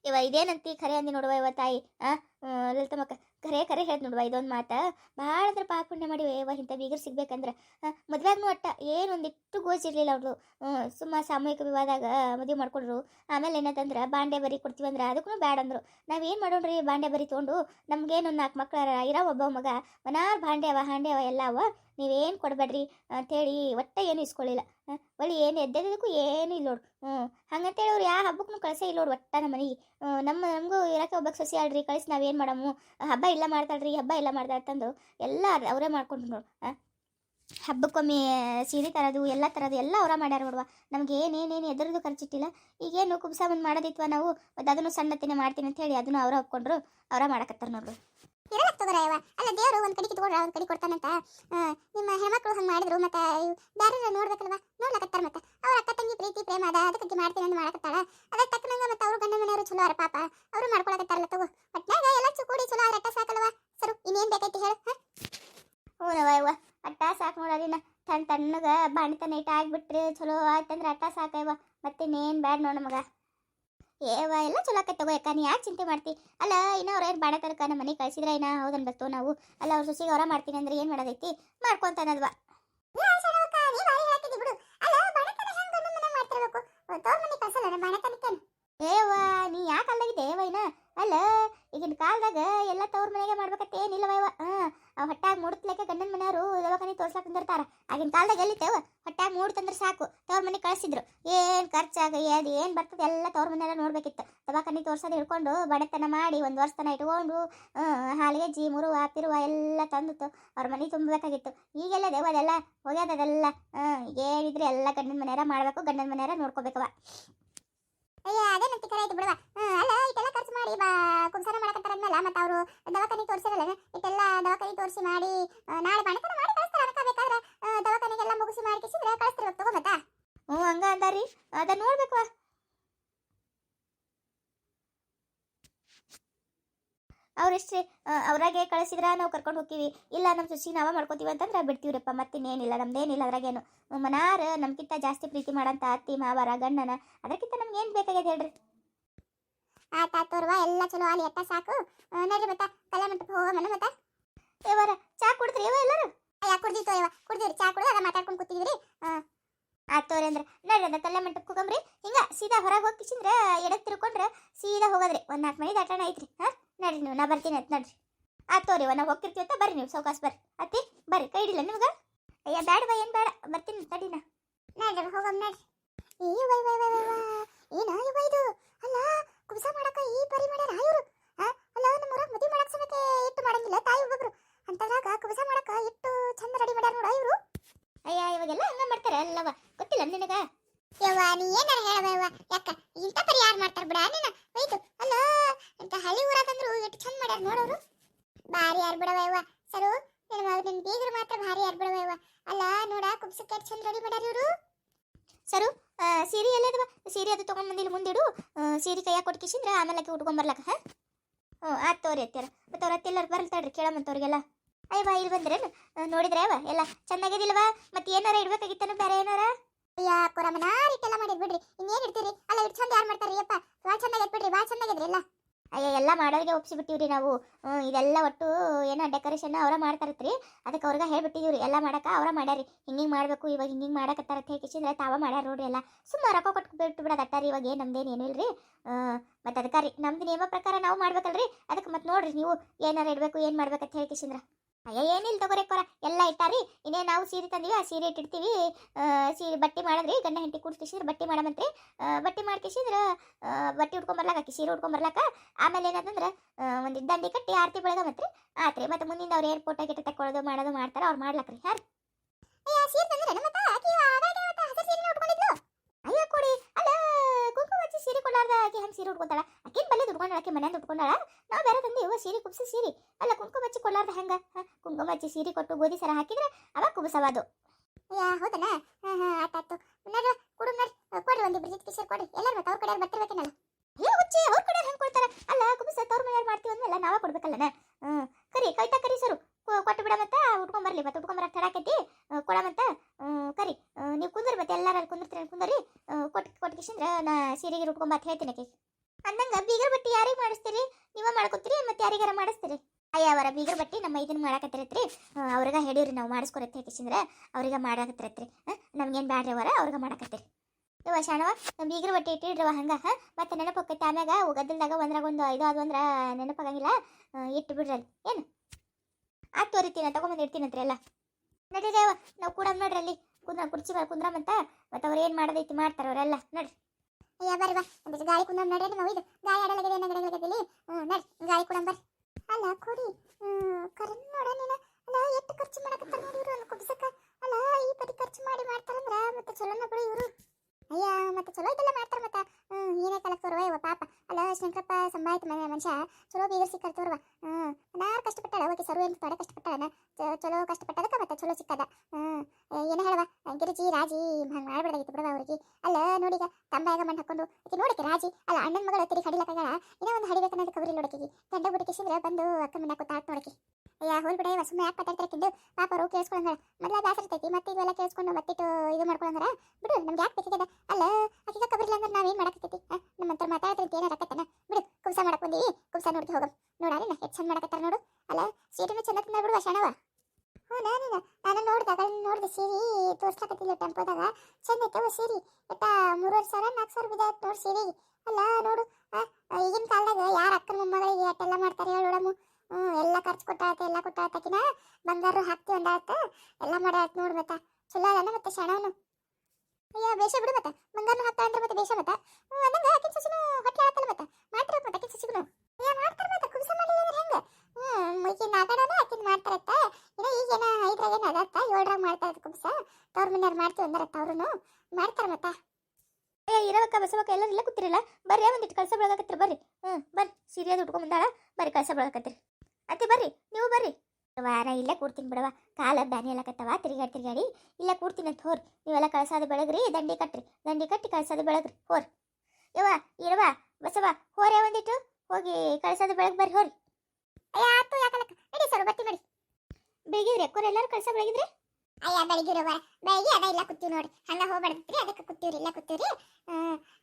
ಇವ ಇದೇನಂತಿ? ಖರೆ ಅಂದಿ ನೋಡುವ ಇವ ತಾಯಿ ಆ? ಲಲಿತಮ್ಮಕ್ಕ ಖರೆ ಖರೆ ಹೇಳ್ತ ನೋಡುವ ಇದೊಂದು ಮಾತು. ಭಾಳ ಅಂದ್ರೆ ಪಾಪ ಪುಣ್ಯ ಮಾಡಿ ಇವ ಇಂಥ ಬೀಗರು ಸಿಗ್ಬೇಕಂದ್ರೆ. ಮದ್ವೆಗೂ ಅಟ್ಟ ಏನು ಒಂದಿಟ್ಟು ಗೋಜಿರ್ಲಿಲ್ಲ ಅವ್ರು ಸುಮ್ಮ ಸಾಮೂಹಿಕ ವಿವಾದಾಗ ಮದುವೆ ಮಾಡ್ಕೊಂಡ್ರು. ಆಮೇಲೆ ಏನಂತಂದ್ರೆ ಬಾಂಡೆ ಬರಿ ಕೊಡ್ತೀವಂದ್ರೆ ಅದಕ್ಕೂ ಬ್ಯಾಡ ಅಂದ್ರು. ನಾವೇನು ಮಾಡೋಣ್ರಿ ಬಾಂಡೆ ಬರಿ ತೊಗೊಂಡು? ನಮ್ಗೇನು ಒಂದು ನಾಲ್ಕು ಮಕ್ಳು ಇರೋ ಒಬ್ಬ ಮಗ, ಮನಾರ್ ಬಾಂಡೆ ಅವ, ಹಾಂಡೆ ಅವ, ಎಲ್ಲ ಅವ. ನೀವೇನು ಕೊಡಬೇಡ್ರಿ ಅಂತೇಳಿ ಒಟ್ಟ ಏನು ಇಸ್ಕೊಳ್ಳಿಲ್ಲ ಒಳ್ಳೆ ಏನು ಎದ್ದೆದಕ್ಕೂ ಏನು ಇಲ್ಲ ನೋಡು. ಹ್ಞೂ ಹಂಗಂತೇಳಿ ಅವ್ರು ಯಾವ ಹಬ್ಬಕ್ಕೂ ಕಳಿಸೇ ಇಲ್ಲ ನೋಡು ಒಟ್ಟ ನಮ್ಮ ಮನೆಗೆ ನಮ್ಮ, ನಮಗೂ ಇರೋಕೆ ಒಬ್ಬಕ್ಕೆ ಸಸಿ ಆಡ್ರಿ ಕಳಿಸಿ ನಾವೇನು ಮಾಡಮು ಹಬ್ಬ ಇಲ್ಲ ಮಾಡ್ತಾಳ್ರಿ ಹಬ್ಬ ಇಲ್ಲ ಮಾಡ್ತಾಳೆ ತಂದು. ಎಲ್ಲ ಅವರೇ ಮಾಡ್ಕೊಂಡ್ರು ನೋಡು ಹಬ್ಬಕ್ಕೊಮ್ಮೆ ಸೀರೆ ತರೋದು, ಎಲ್ಲ ತರೋದು, ಎಲ್ಲ ಅವರ ಮಾಡ್ಯಾರ ನೋಡುವ. ನಮ್ಗೆ ಏನೇನೇನು ಎದುರದು ಖರ್ಚಿಟ್ಟಿಲ್ಲ ಈಗೇನು ಕುಬ್ಸ ಬಂದು ಮಾಡೋದಿತ್ವ ನಾವು? ಮತ್ತು ಅದನ್ನು ಸಣ್ಣತಿನೇ ಮಾಡ್ತೀನಿ ಅಂತ ಹೇಳಿ ಅದನ್ನು ಅವರ ಒಪ್ಕೊಂಡ್ರು, ಅವರ ಮಾಡಕತ್ತಾರ ನೋಡ್ರಿ. ಅಲ್ಲ, ದೇವರು ಒಂದು ಕಡೆ ಕಿತ್ಕೊಂಡ್ರ ಒಂದು ಕಡೆ ಕೊಡ್ತಾನಂತ ನಿಮ್ಮ ಹೆಣ್ಮಕ್ಳು ಹಂಗೆ ಮಾಡಿದ್ರು ಮತ್ತೆ ಬೇರೆ ನೋಡ್ಬೇಕಲ್ವಾ? ನೋಡ್ಲಕತ್ತಾರ ಮತ್ತೆ. ಅವ್ರ ಅಕ್ಕ ತಂಗಿ ಪ್ರೀತಿ, ಪ್ರೇಮ ಅದ ಅದಕ್ಕೆ ಮಾಡ್ತೀನಿ ಅಂತ ಮಾಡಕತ್ತಾಳ. ಅದಕ್ಕೆ ತಕ್ಕನಂಗ ಮತ್ತೆ ಅವ್ರ ಗಂಡ ಮನೆಯವರು ಚಲೋ ಅವ್ರ ಪಾಪ. ಅವರು ಮಾಡ್ಕೊಳಕತ್ತಾರಲ್ಲ ತಗೋ. ಒಟ್ನಾಗ ಎಲ್ಲ ಚುಕೂಡಿ ಚಲೋ ಅಟ್ಟ ಸಾಕಲ್ವಾ? ಸರು, ಇನ್ನೇನು ಬೇಕೈತಿ ಹೇಳು ಹ್ಞೂನವ ಯವ್ವ ಅಟ್ಟ ಸಾಕು ನೋಡೋದಿನ ತಣ್ಣ ತಣ್ಣಗೆ ಬಾಣಿತನ ಇಟ್ಟ ಆಗ್ಬಿಟ್ರಿ ಚಲೋ ಆಯ್ತಂದ್ರೆ ಅಟ್ಟ ಸಾಕಯ್ಯವ ಮತ್ತಿನ್ನೇನು ಬ್ಯಾಡ ನೋಡು ಮಗ. ಏವ ಎಲ್ಲ ಚಲೋ ಆಕೈತೆ ತಗೋ ಯಾಕ ನೀ ಯಾಕೆ ಚಿಂತೆ ಮಾಡ್ತಿ? ಅಲ್ಲ, ಇನ್ನ ಅವ್ರ ಏನು ಬಾಡ ತನಕ ನಮ್ಮ ಮನೆಗೆ ಕಳ್ಸಿದ್ರೆ ಇನ್ನ ಹೌದನ್ ನಾವು. ಅಲ್ಲ, ಅವ್ರ ಸೊಸಿಗೆ ಅವರ ಮಾಡ್ತೀನಿ ಅಂದ್ರೆ ಏನು ಮಾಡೋದೈತಿ? ಮಾಡ್ಕೊಂತಾನಲ್ವಾ ಏವ ನೀ ಯಾಕೆ ಅಲ್ಲಾಗಿದೆ ಏವೈನ ಅಲ್ಲ, ಈಗಿನ ಕಾಲದಾಗ ಎಲ್ಲ ತವ್ರ ಮನೆಗೆ ಮಾಡ್ಬೇಕಂತ ಏನಿಲ್ಲ ವೈವ. ಹಾಂ ಹೊಟ್ಟಾಗ ಮೂಡ್ತ್ಲಕ್ಕೆ ಗಂಡನ ಮನೆಯವರು ದವಾಖಾನೆ ತೋರ್ಸ್ಲಾಕ ಬಂದಿರ್ತಾರ ಆಗಿನ ಕಾಲದಾಗ ಎಲ್ಲಿತ್ತೇವ ಹೊಟ್ಟಾಗ ಮೂಡ್ತಂದ್ರೆ ಸಾಕು. ತವ್ರ ಮನೆ ಕಳಿಸಿದ್ರು. ಏನು ಖರ್ಚಾಗ, ಅದು ಏನು ಬರ್ತದೆ ಎಲ್ಲ ತವ್ರ ಮನೆಯೆಲ್ಲ ನೋಡ್ಬೇಕಿತ್ತು. ದವಾಖಾನೆ ತೋರ್ಸೋದು ಹಿಡ್ಕೊಂಡು ಬಡತನ ಮಾಡಿ ಒಂದು ವರ್ಷ ತನ ಇಟ್ಕೊಂಡು ಹಾಲಿಗೆ ಜಿ ಮುರುವ ತಿರುವ ಎಲ್ಲ ತಂದಿತ್ತು. ಅವ್ರ ಮನೆ ತುಂಬಬೇಕಾಗಿತ್ತು. ಈಗೆಲ್ಲ ದೇವ, ಅದೆಲ್ಲ ಹೋಗ್ಯದ ಅದೆಲ್ಲ ಏನಿದ್ರೆ ಎಲ್ಲ ಗಂಡನ ಮನೆಯರ ಮಾಡಬೇಕು, ಗಂಡನ ಮನೆಯರ ನೋಡ್ಕೋಬೇಕವ. ಅಯ್ಯ, ಅದೇ ನಂತಿ ಕರೆ ಆಯ್ತು ಬಿಡವ. ಅಲ್ಲ, ಇದೆಲ್ಲ ಖರ್ಚು ಮಾಡಿ ಬಾ ಕುಂಸಾರ ಮಾಡಕತ್ತಾರದ್ಮೇಲೆ ಮತ್ತೆ ಅವರು ದವಾಖಾನೆ ತೋರಿಸಿರಲ್ಲ, ಇದೆಲ್ಲ ದವಾಖಾನೆ ತೋರಿಸಿ ಮಾಡಿ ನಾಳೆ ಬಣತನ ಮಾಡಿ ಕಳಿಸ್ತಾರ ಅನ್ಕ ಬೇಕಾದ್ರೆ. ದವಾಖಾನೆಗೆಲ್ಲ ಮುಗಿಸಿ ಮಾಡಿ ಕಿಸಿದ್ರೆ ಕಳಿಸ್ತಿರ್ಬೇಕು, ತಗೋ ಮತ್ತ. ಹ್ಞೂ ಹಂಗ ಅಂದಾರಿ. ಅದ ನೋಡ್ಬೇಕು ಅವ್ರೆಷ್ಟೇ ಅವ್ರಾಗೆ ಕಳಿಸಿದ್ರ ನಾವು ಕರ್ಕೊಂಡು ಹೋಗ್ತೀವಿ. ಇಲ್ಲ ನಮ್ಮ ಸುಸಿ ನಾವ ಮಾಡ್ಕೋತೀವಿ ಅಂತಂದ್ರೆ ಬಿಡ್ತೀವ್ರಪ್ಪ ಮತ್ತಿನ್ನೇನಿಲ್ಲ ನಮ್ದೇನಿಲ್ಲ ಅದ್ರಾಗೇನು. ಮನಾರ ನಮ್ಗಿಂತ ಜಾಸ್ತಿ ಪ್ರೀತಿ ಮಾಡಂತ ಅತ್ತಿ ಮಾವರ ಗಂಡನ ಅದಕ್ಕಿಂತ ನಮ್ಗೆ ಏನು ಬೇಕಾಗ್ಯದ ಹೇಳ್ರಿ? ಆತ ತೋರ್ವ ಎಲ್ಲ ಚಲೋ ಅಲ್ಲಿ ಎತ್ತ ಸಾಕು. ನೋಡ್ರಿ ಮತ್ತ ಕಲ್ಯಾಣ ಮಂಟಪ ಮತ್ತ. ಇವರ ಚಾ ಕುಡಿದ್ರಿ ಇವ ಎಲ್ಲರೂ? ಯಾಕೆ ಕುಡ್ದಿತ್ತು ಇವ ಕುಡ್ದಿರಿ ಚಾ ಕುಡಿದು ಅದ ಮಾತಾಡ್ಕೊಂಡು ಕೂತಿದ್ರಿ ಆತೋರಿ ಅಂದ್ರೆ ನಡ್ರಿ ಅದ ಕಲ್ಯಾಣ ಮಂಟಪಕ್ಕೆ ಹೋಗಮ್ರಿ. ಹಿಂಗ ಸೀದಾ ಹೊರಗೆ ಹೋಗಿ ಕಿಸಿಂದ್ರ ಎಡಕ್ ತಿರ್ಕೊಂಡ್ರೆ ಸೀದಾ ಹೋಗೋದ್ರಿ. ಒಂದ್ ನಾಲ್ಕು ಮನೆ ದಾಟಣ ಐತ್ರಿ. ಹಾ? ನಡ್ರಿ ನೀವು, ನಾ ಬರ್ತೀನಿ ಅಂತ ನಡ್ರಿ. ಆತೋರಿ ಹೋಗ್ತಿರ್ತೀವಿ ಅಂತ ಬರ್ರಿ ನೀವು, ಸೌಕಾಸ್ ಬರ್ರಿ. ಅತ್ತಿ ಬರ್ರಿ. ಕೈ ಹಿಡಿಲ್ಲ ನಿಮ್ಗ? ಅಯ್ಯ ಬೇಡ ಬಾ, ಏನು ಬೇಡ ಬರ್ತೀನಿ ತಡಿನ. ನಡ್ರಿ, ಹೋಗಮ್ ನಡ್ರಿ. ಈ, ವೈ ವೈ ವೈ ವೈ ವಾ ಏನ ಇವ ಇದು ಅಲ್ಲ ಕುಬ್ಸ ಮಾಡಕ ಈ ಪರಿ ಮಾಡ್ಯಾರ ಇವರು ಅಲ್ಲ ನಮ್ಮ ಊರಾಗ ಮದುವೆ ಮಾಡಕ್ ಸಮೇತ ಇಟ್ಟು ಮಾಡಂಗಿಲ್ಲ ತಾಯಿ ಒಬ್ಬೊಬ್ರು ಅಂತದ್ರಾಗ ಕುಬ್ಸ ಮಾಡಕ ಇಟ್ಟು ಚಂದ ರೆಡಿ ಮಾಡ್ಯಾರ ನೋಡ ಇವರು ಅಯ್ಯ ಇವಾಗೆಲ್ಲ ಹಂಗ ಮಾಡ್ತಾರೆ ಅಲ್ಲವ ಗೊತ್ತಿಲ್ಲ ನಿನಗ ಯವ್ವ ನೀ ಏನಾರ ಹೇಳವ ಯಾಕ ಇಂಥ ಪರಿ ಯಾರು ಮಾಡ್ತಾರ ಬಿಡ ನೀನ ಹೋಯ್ತು ಅಲ್ಲ ಇಂಥ ಹಳ್ಳಿ ಊರಾಗಂದ್ರು ಎಷ್ಟು ಚಂದ ಮಾಡ್ಯಾರ ನೋಡೋರು ಭಾರಿ ಯಾರು ಬಿಡವ ಯವ್ವ ಸರು ನಿನ್ನ ಮಗ ನಿನ್ನ ಬೀಗರು ಮಾತ್ರ ಭಾರಿ ಯಾರು ಬಿಡವ ಯವ್ವ ಅಲ್ಲ ನೋಡ ಕುಬ್ಸಕ್ಕೆ ಎಷ್ಟು ಚಂದ ರೆಡಿ ಮಾಡ್ಯಾರ ಇವರು ಸರು ಆ, ಸೀರೆ ಎಲ್ಲದವ ಸೀರೆ ಅದು ತಗೊಂಡ್ ಬಂದಿಲ್ಲ ಮುಂದಿಡು ಆ, ಸೀರೆ ಕೈಯಾಗ ಆಕೆ ಉಟ್ಕೊಂಬರ್ಲಕ್ಕ ಹಾ? ಹ್ಞೂ, ಆತ್ ತೋರಿ ಅತ್ಯಾರ ಮತ್ತೆ ಅವ್ರ ಅತ್ತೆಲ್ಲರೂ ಬರ್ತಾಳ್ರಿ ಕೇಳಮ್ಮಂತವ್ರಿಗೆಲ್ಲ ಬಾ ಇಲ್ಲಿ ಬಂದ್ರೇನು? ನೋಡಿದ್ರೆ ಅವ ಎಲ್ಲ ಚೆನ್ನಾಗಿದಿಲ್ವಾ ಮತ್ತೆ ಏನಾರ ಇಡ್ಬೇಕಾಗಿತ್ತೇನು ಬೇರೆ ಏನಾರ? ಅಯ್ಯ ರೀತಿ ಎಲ್ಲ ಮಾಡಿದ್ ಬಿಡ್ರಿ. ಇನ್ನೇನು ಇಡ್ತೀರಿ? ಅಲ್ಲ ಇಟ್ ಚಂದ ಯಾರು ಮಾಡ್ತಾರೆ ಅಪ್ಪ ಭಾಳ ಚೆನ್ನಾಗಿ ಬಿಡ್ರಿ ಭಾಳ ಚೆನ್ನಾಗಿದ್ರಿ ಎಲ್ಲ. ಅಯ್ಯ, ಎಲ್ಲ ಮಾಡೋರಿಗೆ ಒಪ್ಸಿ ರೀ ನಾವು ಇದೆಲ್ಲ ಒಟ್ಟು ಏನೋ ಡೆಕೋರೇಷನ್ ಅವರ ಮಾಡ್ತಾರತ್ರಿ. ಅದಕ್ಕೆ ಅವ್ರಿಗೆ ಹೇಳ್ಬಿಟ್ಟಿದೀವ್ರಿ, ಎಲ್ಲ ಮಾಡಕ ಅವರ ಮಾಡ್ಯಾರಿ. ಹಿಂಗೆ ಮಾಡಬೇಕು, ಇವಾಗ ಹಿಂಗೆ ಮಾಡಕತ್ತಾರ ಅಂತ ಹೇಳಿ ತಾವ ಮಾಡ್ಯಾರ ನೋಡ್ರಿ ಎಲ್ಲ. ಸುಮ್ಮನೆ ರೊಕ್ಕ ಕೊಟ್ಟು ಬಿಟ್ಟು ಬಿಡೋದಟ್ಟಾರಿ ಇವಾಗ ಏನು ನಮ್ದೇನು ಏನು ರೀ ಮತ್ತೆ ಅದಕ್ಕೆ ರೀ, ನಮ್ದು ನಿಯಮ ಪ್ರಕಾರ ನಾವು ಮಾಡ್ಬೇಕಲ್ರಿ. ಅದಕ್ಕೆ ಮತ್ತೆ ನೋಡ್ರಿ ನೀವು ಏನಾರ ಇಡಬೇಕು, ಏನು ಮಾಡ್ಬೇಕಂತ ಹೇಳಿ ಕಿಶಿಂದ್ರ. ಅಯ್ಯ, ಏನಿಲ್ಲ ತಗೋರಿ ಕೊರ ಎಲ್ಲ ಇಟ್ಟಾರಿ ಇನ್ನೇ ನಾವು ಸೀರೆ ತಂದೀವಿ, ಆ ಸೀರೆ ಇಟ್ಟಿರ್ತೀವಿ. ಸೀರೆ ಬಟ್ಟೆ ಮಾಡಿದ್ರಿ, ಗಂಡ ಹೆಂಡತಿ ಕೂಡಿಸ್ಕಿಸಿದ್ರೆ ಬಟ್ಟೆ ಮಾಡಮಂತ್ರಿ. ಬಟ್ಟೆ ಮಾಡ್ಕಿಸಿದ್ರ ಬಟ್ಟೆ ಉಟ್ಕೊಂಬರ್ಲಾಕ ಆಕಿ, ಸೀರೆ ಉಟ್ಕೊಂಬರ್ಲಾಕ ಆಮೇಲೆ ಏನಂತಂದ್ರೆ ಒಂದು ದಂಡಿ ಕಟ್ಟಿ ಆರತಿ ಮತ್ತೆ ಆತ್ರಿ, ಮತ್ತೆ ಮುಂದಿನ ಅವ್ರು ಫೋಟೋ ಗಿಟ ತಕ್ಕೊಳ್ಳೋದು ಮಾಡೋದು ಮಾಡ್ತಾರ, ಅವ್ರು ಮಾಡ್ಲಾಕ್ರಿ. ಯಾರು ಸೀರೆ ತಂದ್ರೆ ಮತ್ತೆ ಆಕಿ ಆಗಾಗ ಮತ್ತೆ ಹಸಿರು ಸೀರೆ ಉಟ್ಕೊಂಡಿದ್ಲು ಅಯ್ಯ ಕೊಡಿ ಅಲ್ಲ ಕುಂಕುಮ ಹಚ್ಚಿ ಆಕೆ ಹಂಗೆ ಸೀರೆ ಉಟ್ಕೊಂತಾಳ ಆಕಿನ ಬಲ್ಲೆ ದುಡ್ಕೊಂಡಾಳ ಆಕೆ ಮನೆಯಿಂದ ಉಟ್ಕೊಂಡಾಳ ನಾವು ಬೇರೆ ತಂದೀವಿ ಸೀರೆ ಕುಬ್ಸಿ ಸೀರೆ. ಅಲ್ಲ ಕುಂಕುಮ ಹಚ್ಚಿ ಕೊಡಾರ್ದ ಹೆಂಗೆ? ಕುಂಕುಮ ಹಚ್ಚಿ ಸೀರೆ ಕೊಟ್ಟು ಗೋಧಿ ಸರ ಹಾಕಿದ್ರೆ ಅವಾಗ ಕುಬಸವಾದು ಹೌದನ? ಹಾಂ ಹಾಂ ಆತಾಯ್ತು ನಡ್ರಿ ಕೊಡು ನಡ್ರಿ. ಕೊಡ್ರಿ ಒಂದು ಬ್ರಿಜಿತ್ ಕಿಶೋರ್ ಕೊಡ್ರಿ. ಎಲ್ಲರೂ ಅವ್ರ ಕಡೆ ಬರ್ತಿರ್ಬೇಕೇನಲ್ಲ ಏ ಹುಚ್ಚಿ ಅವ್ರ ಕಡೆ ಹೆಂಗೆ ಕೊಡ್ತಾರ? ಅಲ್ಲ ಕುಬಸ ತವ್ರ ಮನೆಯವ್ರು ಮಾಡ್ತೀವಿ ಅಂದ್ಮೇಲೆ ನಾವೇ ಕೊಡ್ಬೇಕಲ್ಲನ? ಹ್ಞೂ ಕರಿ ಕೈತಾ ಕರಿ ಸರು. ಕೊಟ್ಟು ಬಿಡ ಮತ್ತೆ ಉಟ್ಕೊಂಬರ್ಲಿ ಮತ್ತೆ ಉಟ್ಕೊಂಬರಕ್ಕೆ ತಡಾಕೈತಿ ಕೊಡ ಮತ್ತೆ ಕರಿ ನೀವು ಕುಂದ್ರಿ ಮತ್ತೆ ಎಲ್ಲಾರು ಅಲ್ಲಿ ಕುಂದಿರ್ತೀರಿ ಕುಂದರಿ ಕೊಟ್ಟು ಕೊಟ್ಟು ಕಿಶಂದ್ರ ನಾ ಸೀರೆಗೆ ಉಟ್ಕೊಂಬತ್ ಹೇಳ್ತೀನಿ ಆಕಿ ಅಂದಂಗ ಬೀಗರ್ ಬಟ್ಟಿ ಯಾರಿಗೆ ಮಾಡಿಸ್ತೀರಿ? ನೀವ ಮಾಡ್ಕೊತೀರಿ ಮತ್ತೆ ಯಾರಿಗಾರ ಮಾಡಿಸ್ತೀರಿ? ಅಯ್ಯ ಅವರ ಬೀಗರ್ ಬಟ್ಟಿ ನಮ್ಮ ಇದನ್ನ ಮಾಡಾಕತ್ತಿರತ್ರಿ. ಅವ್ರಿಗೆ ಹೇಳಿವ್ರಿ ನಾವು ಮಾಡಿಸ್ಕೊರತ್ತೆ ಯಾಕೆಂದ್ರೆ ಅವ್ರಿಗೆ ಮಾಡಾಕತ್ತಿರತ್ರಿ. ನಮ್ಗೇನು ಬ್ಯಾಡ್ರಿ ಅವರ, ಅವ್ರಿಗೆ ಮಾಡಕತ್ತೀರಿ. ಇವ ಶಾಣವ ಬೀಗರ ಬಟ್ಟೆ ಇಟ್ಟಿಡ್ರವ ಹಂಗ, ಹ? ಮತ್ತೆ ನೆನಪಕ್ಕೈತೆ ಆಮ್ಯಾಗ ಗದ್ದಲ್ದಾಗ ಒಂದ್ರಾಗ ಒಂದು ಐದು ಅದು ಅಂದ್ರ ನೆನಪಾಗಂಗಿಲ್ಲ ಇಟ್ಟು ಬಿಡ್ರಿ ಅಲ್ಲಿ. ಏನು? ಆಯ್ತು ತೋರಿತೀನಿ ತಗೊಂಬಂದು ಇಡ್ತೀನಂತ್ರಿ ಎಲ್ಲ. ನಡೀರಿ ಅವ ನಾವು ಕೂಡ ನೋಡ್ರಿ ಅಲ್ಲಿ. ಕುಂದ್ರ ಕುರ್ಚಿ ಮೇಲೆ ಕುಂದ್ರಮಂತ. ಮತ್ತೆ ಅವ್ರು ಏನು ಮಾಡೋದೈತಿ ಮಾಡ್ತಾರ ಅವರೆಲ್ಲ. ನಡ್ರಿ. ಅಯ್ಯ ಬರ್ರಿ ಬಾ. ಒಂದಿಷ್ಟು ಗಾಳಿ ಕುಂದ್ರ ನಡ್ರಿ ನಾವು ಇದು ಗಾಳಿ ಆಡಲಾಗಿದೆ ಗಾಳಿ ಬರ್ ಅಲ್ಲ ನೋಡ ಅಲ್ಲ, ಎಷ್ಟು ಖರ್ಚು ಮಾಡಕತ್ತಾರ ನೋಡಿ ಇವರು ಅನ್ನ ಕುಬ್ಸಕ್ಕ. ಅಲ್ಲ, ಈ ಪರಿ ಖರ್ಚು ಮಾಡಿ ಮಾಡ್ತಾರಂದ್ರ ಮತ್ತೆ ಚಲೋನ ಬಿಡು ಇವರು. ಅಯ್ಯ, ಮತ್ತೆ ಚಲೋ ಐತೆಲ್ಲ ಮಾಡ್ತಾರ ಮತ್ತೆ? ಏನೇ ಕಲಕ್ ತೋರ್ವ ಪಾಪ. ಅಲ್ಲ, ಶಂಕರಪ್ಪ ಸಂಭಾಯ್ತ ಮನೆ ಮನುಷ್ಯ. ಚಲೋ ಬೀಗರ್ ಸಿಕ್ಕರ್ ತೋರ್ವ ಹ್ಮ್ ನಾರು ಕಷ್ಟಪಟ್ಟಾಳ. ಓಕೆ ಸರ್ವ ಏನು ತೊಡೆ ಕಷ್ಟಪಟ್ಟಾಳ ಚಲೋ ಕಷ್ಟಪಟ್ಟದಕ್ಕೆ ಮತ್ತೆ ಚಲೋ ಸಿಕ್ಕದ. ಹ್ಮ್ ಏನ ಹೇಳವ ಗಿರಿಜಿ, ರಾಜಿ ಹಂಗೆ ಮಾಡ್ಬಿಡಾಗಿತ್ತು ಬಿಡವ ಅವ್ರಿಗೆ. ಅಲ್ಲ ನೋಡಿಗ ತಂಬಾಗ ಮಣ್ಣು ಹಾಕೊಂಡು, ಆಕೆ ನೋಡಕ್ಕೆ ರಾಜಿ. ಅಲ್ಲ, ಅಣ್ಣನ ಮಗಳ ತಿರಿ ಹಡಿಲಕ್ಕಾಗಲ್ಲ. ಇನ್ನೂ ಒಂದು ಹಡಿಬೇಕನ್ನೋದು ಕವರಿ ನೋಡಕ್ಕೆ ಗಂಡ ಬಿಡಿಕಿಸಿದ್ರೆ ಬಂದು ಅಕ್ಕ ಮನೆ ಕೂತಾಟ್ ನೋಡಕ್ಕೆ. ಅಯ್ಯ, ಹೋಲ್ ಬಿಡ ಸುಮ್ಮನೆ ಯಾಕೆ ಮಾತಾಡ್ತಿರಕ್ಕಿದ್ದು ಪಾಪ ಅವರು ಕೇಳಿಸ್ಕೊಳಂಗಾರ ಮೊದಲ ಬ್ಯಾಸರ ಇರ್ತೈತಿ, ಮತ್ತೆ ಇವೆಲ್ಲ ಕೇಳಿಸ್ಕೊಂಡು ಮತ್ತಿಟ್ಟು ಇದು ಮಾಡ್ಕೊಳಂಗಾರ ಬಿಡು, ನಮ್ಗೆ ಯಾಕೆ ಬೇಕಿದೆ? ಅಲ್ಲ ಅಕ್ಕಿಗೆ ಕಬರಿಲ್ಲ ಅಂದ್ರೆ ನಾವೇನು ಮಾಡಕತ್ತೈತಿ ನಮ್ಮಂತ ಮಾತಾಡ್ತಿರ್ತಿ ಏನಾರ ಕತ್ತನ ಬಿಡು, ಕುಬ್ಸ ಮಾಡಕ್ ಬಂದೀವಿ. ಕುಬ್ಸ ನೋಡ್ತಿ ಹೋಗಮ್. ನೋಡಾರಿ ಹೆಚ್ಚು ಚಂದ ಮಾಡಕತ್ತಾರ ನೋಡು. ಅಲ್ಲ ಸೀಟನ್ನು ಚಂದ ತಿನ್ನ ಬಿಡುವ ಶಣವ ಹ್ಞೂ ನಾನು ನಾನು ನೋಡ್ದಾಗ ನೋಡಿದೆ ಸೀರೆ ತೋರ್ಸ್ಲಕತ್ತಿಲ್ಲ ಟೆಂಪೋದಾಗ. ಚಂದ ಐತವ ಸೀರೆ. ಒಟ್ಟ ಮೂರುವರೆ ಸಾವಿರ, ನಾಲ್ಕು ಸಾವಿರ ಬಿದ್ದ ನೋಡಿ ಸೀರೆಗೆ. ಅಲ್ಲ, ನೋಡು ಈಗಿನ ಕಾಲದಾಗ ಯಾರ ಅಕ್ಕನ ಮೊಮ್ಮಗಳಿಗೆ ಅಟ್ಟೆಲ್ಲ ಮಾಡ್ತಾರೆ ಹೇಳು ನೋಡಮ್ಮ. ಹ್ಞೂ, ಎಲ್ಲ ಖರ್ಚು ಕೊಟ್ಟಾತ ಎಲ್ಲ ಕೊಟ್ಟಾತಕಿನ ಬಂಗಾರ ಹಾಕ್ತಿ ಒಂದಾತ ಎಲ್ಲ ಮಾಡಾತ್ ನೋಡು ಮತ್ತ. ಚಲೋ ಅಲ್ಲ ಮತ್ತೆ ಶಣವನು ಅಯ್ಯ, ಬೇಷ ಬಿಡು ಮತ್ತೆ. ಬಂಗಾರ ಹಾಕ್ತಾ ಅಂದ್ರೆ ಮತ್ತೆ ಬೇಷ ಮತ್ತೆ? ಹ್ಞೂ, ಅಂದಂಗ ಆಕಿನ ಸಸಿನು ಹೊಟ್ಟೆ ಆತಲ್ಲ ಮತ್ತೆ? ಮಾಡ್ತಾರ ಮತ್ತೆ ಆಕಿನ ಸಸಿಗೂ. ಅಯ್ಯ ಮಾಡ್ತಾರ ಮತ್ತೆ. ಕುಂಸ ಮಾಡಿಲ್ಲ ಅಂದ್ರೆ ಹೆಂಗೆ? ಹ್ಞೂ, ಈಗಿನ ಆಟಾಡೋದು ಆಕಿನ ಮಾಡ್ತಾರತ್ತ ಇನ್ನ ಈಗೇನ ಐದ್ರಾಗ ಏನು ಅದತ್ತ ಏಳ್ರಾಗ ಮಾಡ್ತಾರ ಕುಂಸ ತವ್ರ ಮನೆಯವ್ರು ಮಾಡ್ತೀವಿ ಅಂದಾರತ್ತ ಅವ್ರು ಮಾಡ್ತಾರ ಮತ್ತ. ಏ, ಇರಬೇಕಾ, ಬಸವಕ್ಕ, ಎಲ್ಲರೂ ಇಲ್ಲ ಕೂತಿರಲ್ಲ. ಬರ್ರಿ ಒಂದಿಟ್ಟು ಕಳ್ಸ ಬೆಳಗತ್ತೀರಿ ಬರ್ರಿ. ಹ್ಞೂ, ಬರ್ರಿ. ಸೀರಿಯಾದ ಉಟ್ಕೊಂಡ್ ಬಂದಾಳ. ಬರ್ರಿ, ಕಳ್ಸ ಬೆಳಗತ್ತೀರಿ ಅತ್ತೆ ಬರ್ರಿ, ನೀವು ಬರ್ರಿ. ವಾರ ಇಲ್ಲೇ ಕೂರ್ತೀನಿ ಬಿಡವ ಕಾಲ ಬ್ಯಾನಿ ಎಲ್ಲಕತ್ತವ ತಿರುಗಾಡಿ ತಿರುಗಾಡಿ. ಇಲ್ಲ ಕೂರ್ತೀನಿ ಅಂತ ಹೋರ್. ನೀವೆಲ್ಲ ಕಳ್ಸೋದು ಬೆಳಗ್ರಿ, ದಂಡಿ ಕಟ್ರಿ. ದಂಡಿ ಕಟ್ಟಿ ಕಳ್ಸೋದು ಬೆಳಗ್ರಿ, ಹೋರ್. ಯವ್ವ ಇರವ ಬಸವ ಹೋರೆ ಒಂದಿಟ್ಟು? ಹೋಗಿ ಕಳ್ಸೋದು ಬೆಳಗ್ಗೆ ಬರ್ರಿ ಹೋರಿ. ಅಯ್ಯ, ಆತು ಯಾಕಲಕ್ಕ ನಡಿ ಸರ್ ಬತ್ತಿ ಮಾಡಿ ಬೆಳಗಿದ್ರಿ, ಅಕ್ಕೋರ್ ಎಲ್ಲರೂ ಕಳ್ಸ ಬೆಳಗಿದ್ರಿ? ಅಯ್ಯ ಬೆಳಗಿರವ ಬೆಳಗ್ಗೆ ಅದ ಇಲ್ಲ ಕೂತೀವಿ ನೋಡಿ ಹಂಗ ಹೋಗ್ಬಾರ್ದ್ರಿ ಅದಕ್ಕೆ ಕೂತೀವ್ರಿ, ಇಲ್ಲ ಕೂತೀವ್ರಿ.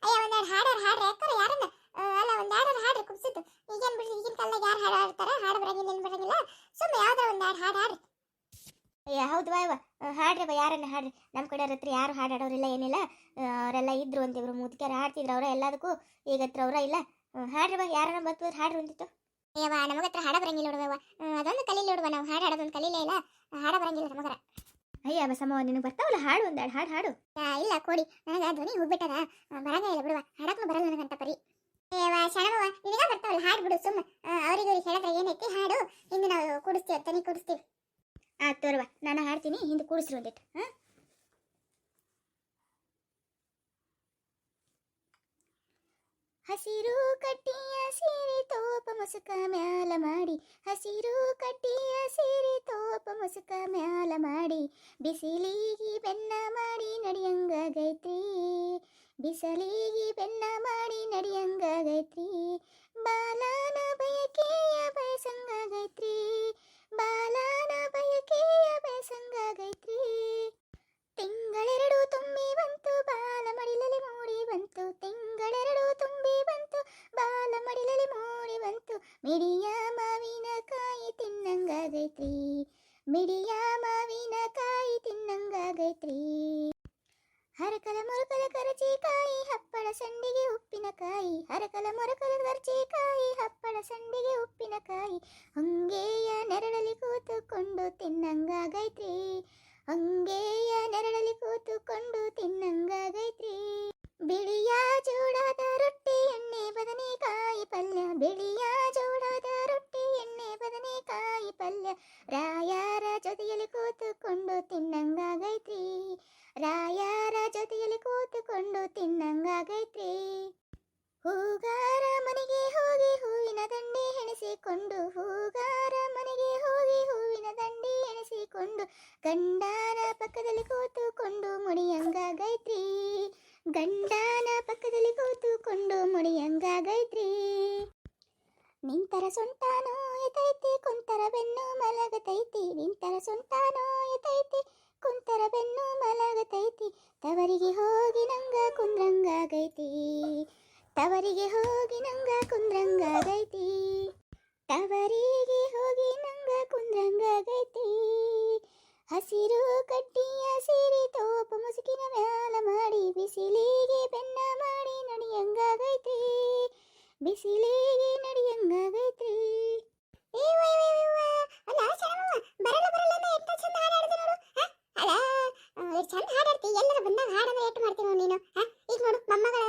ಅಯ್ಯ, ಒಂದೆರಡು ಹಾಡ್ಯಾರ ಹಾಡ್ರಿ, ಅಕ್ಕೋರ್ ಯಾರನ್ನ? ಅಲ್ಲ ಒಂದ್ ಹಾಡು ಹಾಡ್ರಿ ಕುಪ್ಸಿತ್ತು ಈಗೇನು ಬಿಡ್ರಿ ಈಗಿನ ಕಾಲದಾಗ ಯಾರು ಹಾಡು ಹಾಡ್ತಾರ? ಹಾಡು ಬರಂಗಿಲ್ಲ ಏನು ಬರಂಗಿಲ್ಲ. ಸುಮ್ಮನೆ ಯಾವ್ದಾರ ಒಂದ್ ಹಾಡು ಹಾಡು ಹಾಡ್ರಿ. ಅಯ್ಯ ಹೌದು ವಾಯವ ಹಾಡ್ರಿ ಬಾ ಯಾರನ್ನ ಹಾಡ್ರಿ. ನಮ್ಮ ಕಡೆ ಹತ್ರ ಯಾರು ಹಾಡಾಡೋರಿಲ್ಲ ಏನಿಲ್ಲ. ಅವರೆಲ್ಲ ಇದ್ರು ಇವರು ಮುದುಕ್ಯಾರ ಹಾಡ್ತಿದ್ರು ಅವರ ಎಲ್ಲದಕ್ಕೂ ಈಗ ಹತ್ರ ಅವರ ಇಲ್ಲ. ಹಾಡ್ರಿ ಬಾ ಯಾರನ್ನ ಬರ್ತದ್ರೆ ಹಾಡ್ರಿ ಒಂದಿತ್ತು ಅಯ್ಯವ ನಮಗ ಹತ್ರ ಹಾಡ ಬರಂಗಿಲ್ಲ ನೋಡುವ ಅದೊಂದು ಕಲೀಲಿ ನೋಡುವ ನಾವು ಹಾಡು ಹಾಡೋದೊಂದು ಕಲೀಲೇ ಇಲ್ಲ. ಹಾಡ ಬರಂಗಿಲ್ಲ ನಮಗರ ಅಯ್ಯ ಬಸಮ್ಮ ನಿನಗೆ ಬರ್ತಾವಲ್ಲ ಹಾಡು ಒಂದ್ ಹಾಡು ಹಾಡು ಇಲ್ಲ ಕೊಡಿ. ನನಗೆ ಧ್ವನಿ ಹೋಗ್ಬಿಟ್ಟದ. ಬರಂಗ ಇಲ್ಲ ಬಿಡುವ ಹಾಡಕ್ಕೂ ಬರಲ್ಲ ನನಗಂತ ಪರಿ. ಏವ ಶರಣವ ನಿನಗ ಬರ್ತಾವಲ್ಲ ಹಾಡು ಬಿಡು, ಸುಮ್ಮ. ಅವ್ರಿಗೆ ಹೇಳಿದ್ರೆ ಏನೈತಿ? ಹಾಡು. ಹಿಂದೆ ನಾವು ಕುಡಿಸ್ತೀವಿ ತನಿ ಕುಡಿಸ್ತೀವಿ. ಆ ತೋರ್ವ ನಾನು ಹಾಡ್ತೀನಿ, ಹಿಂದೆ ಕೂಡಿಸ್ರು ಒಂದಿಟ್ಟು ಹಸಿರು ಕಟ್ಟಿಯ ಸೀರೆ ತೋಪ ಮುಸುಕ ಮ್ಯಾಲ ಮಾಡಿ. ಹಸಿರು ಕಟ್ಟಿಯ ಸೀರೆ ತೋಪ ಮುಸುಕ ಮ್ಯಾಲ ಮಾಡಿ. ಬಿಸಿಲಿಗೆ ಬೆನ್ನ ಮಾಡಿ ನಡಿಯಂಗಾಗೈತ್ರಿ ಬಿಸಲಿಗೆ ಬೆನ್ನ ಮಾಡಿ ನಡಿಯಂಗಾಗೈತ್ರಿ. ಬಾಲಾನ ಬಯಕೆಯ ಬಯಸಂಗಾಗೈತ್ರಿ. ಬಾಲಾನ ಬಯಕೆಯ ಬಯಸಂಗಾಗೈತ್ರಿ. ತಿಂಗಳೆರಡು ತುಂಬಿ ಬಂತು, ಬಾಲ ಮಡಿಲಲ್ಲಿ ಮೂಡಿ ಬಂತು. ತಿಂಗಳೆರಡು ತುಂಬಿ ಬಂತು, ಬಾಲ ಮಡಿಲಲ್ಲಿ ಮೂಡಿ ಬಂತು. ಮಿಡಿಯ ಮಾವಿನ ಕಾಯಿ ತಿನ್ನಂಗಾಗೈತ್ರಿ. ಮಿಡಿಯ ಮಾವಿನ ಕಾಯಿ ತಿನ್ನಂಗಾಗೈತ್ರಿ. ಹರಕಲ ಮೊರಕಲ ಕರಚಿಕಾಯಿ ಹಪ್ಪಳ ಸಂಡಿಗೆ ಉಪ್ಪಿನಕಾಯಿ ಹರಕಲ ಮೊರಕಲ ಕರಚಿಕಾಯಿ ಹಪ್ಪಳ ಸಂಡಿಗೆ ಉಪ್ಪಿನಕಾಯಿ ಹಂಗೆಯ ನೆರಳಲ್ಲಿ ಕೂತುಕೊಂಡು ತಿನ್ನಂಗಾಗೈತ್ರಿ. ಹಂಗೆಯ ನೆರಳಲ್ಲಿ ಕೂತುಕೊಂಡು ತಿನ್ನಂಗಾಗೈತ್ರಿ. ಬಿಳಿಯ ಜೋಳದ ರೊಟ್ಟಿ, ಎಣ್ಣೆ, ಬದನೆಕಾಯಿ ಪಲ್ಯ. ಬಿಳಿಯ ಜೋಳದ ರೊಟ್ಟಿ, ಎಣ್ಣೆ, ಬದನೆಕಾಯಿ ಪಲ್ಯ. ರಾಯರ ಜೊತೆಯಲ್ಲಿ ಕೂತುಕೊಂಡು ತಿನ್ನಂಗಾಗೈತ್ರಿ. ರಾಯರ ಜೊತೆಯಲ್ಲಿ ಕೂತುಕೊಂಡು ತಿನ್ನಂಗಾಗೈತ್ರಿ. ಹೂಗಾರ ಮನೆಗೆ ಹೋಗಿ ಹೂವಿನ ದಂಡೆ ಹೆಣಸಿಕೊಂಡು ಹೂಗಾರ ಮನೆಗೆ ಹೋಗಿ ಹೂವಿನ ದಂಡೆ ಎಣಿಸಿಕೊಂಡು, ಗಂಡಾರ ಪಕ್ಕದಲ್ಲಿ ಕೂತುಕೊಂಡು ಮುಡಿಯಂಗಾಗೈತ್ರಿ. ಗಂಡನ ಪಕ್ಕದಲ್ಲಿ ಕೂತುಕೊಂಡು ಮುಡಿಯಂಗಾಗೈತ್ರಿ. ನಿಂತರ ಸೊಂಟಾನೋ ಎತೈತಿ ಕುಂತರ ಬೆನ್ನು ಮಲಗತೈತಿ. ನಿಂತರ ಸೊಂಟಾನೋ ಎತೈತಿ ಕುಂತರ ಬೆನ್ನು ಮಲಗತೈತಿ. ತವರಿಗೆ ಹೋಗಿ ನಂಗ ಕುಂದ್ರಂಗಾಗೈತಿ. ತವರಿಗೆ ಹೋಗಿ ನಂಗ ಕುಂದ್ರಂಗಾಗೈತಿ. ತವರಿಗೆ ಹೋಗಿ ನಂಗ ಕುಂದ್ರಂಗಾಗೈತಿ. ಹಸಿರು ಕಟ್ಟಿ ಸೀರೆ ತೋಪ ಮುಸುಕಿನ ಮ್ಯಾಲ ಮಾಡಿ, ಬಿಸಿಲಿಗೆ ಬೆನ್ನ ಮಾಡಿ ನಡಿಯಂಗಾಗೈತಿ ಬಿಸಿಲಿಗೆ ನಡಿಯಂಗಾಗೈತಿ ಚಂದ ಹಾಡಾಡ್ತಿ ಎಲ್ಲರ ಬಂದಾಗ ಹಾಡಂದ್ರೆ ಎಷ್ಟು ಮಾಡ್ತೀನಿ ನೀನು, ಹಾ? ಈಗ ನೋಡು, ಮೊಮ್ಮಗಳ